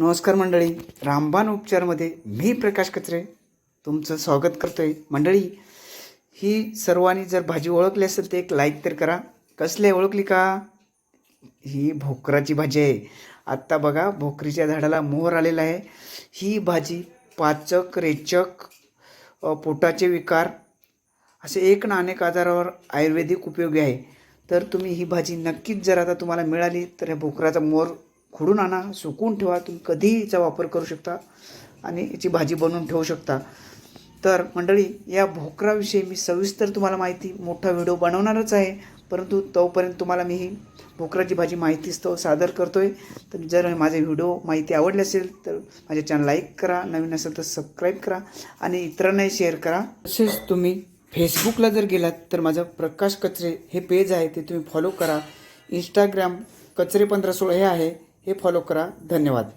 नमस्कार मंडळी. रामबाण उपचारमध्ये मी प्रकाश कचरे तुमचं स्वागत करतो आहे मंडळी ही सर्वांनी जर भाजी ओळखली असेल तर एक लाईक तर करा. कसली आहे? ओळखली का? ही भोकराची भाजी आहे. आत्ता बघा भोकरीच्या झाडाला मोहर आलेला आहे. ही भाजी पाचक रेचक पोटाचे विकार असे एक ना अनेक आजारावर आयुर्वेदिक उपयोगी आहे. तर तुम्ही ही भाजी नक्कीच जर आता तुम्हाला मिळाली तर ह्या भोकराचा मोर खुडून आणा सुकून ठेवा तुम्ही कधीही याचा वापर करू शकता आणि याची भाजी बनवून ठेवू शकता. तर मंडळी या भोकराविषयी मी सविस्तर तुम्हाला माहिती मोठा व्हिडिओ बनवणारच आहे. परंतु तोपर्यंत तुम्हाला मी ही भोकराची भाजी माहितीच तो सादर करतो आहे तर जर माझे व्हिडिओ माहिती आवडली असेल तर माझ्या चॅनल लाईक करा नवीन असेल तर सबस्क्राईब करा आणि इतरांनाही शेअर करा. तसेच तुम्ही फेसबुकला जर गेलात तर माझं प्रकाश कचरे हे पेज आहे ते तुम्ही फॉलो करा. इंस्टाग्राम कचरे पंधरा सोळा हे आहे. हे फॉलो करा. धन्यवाद.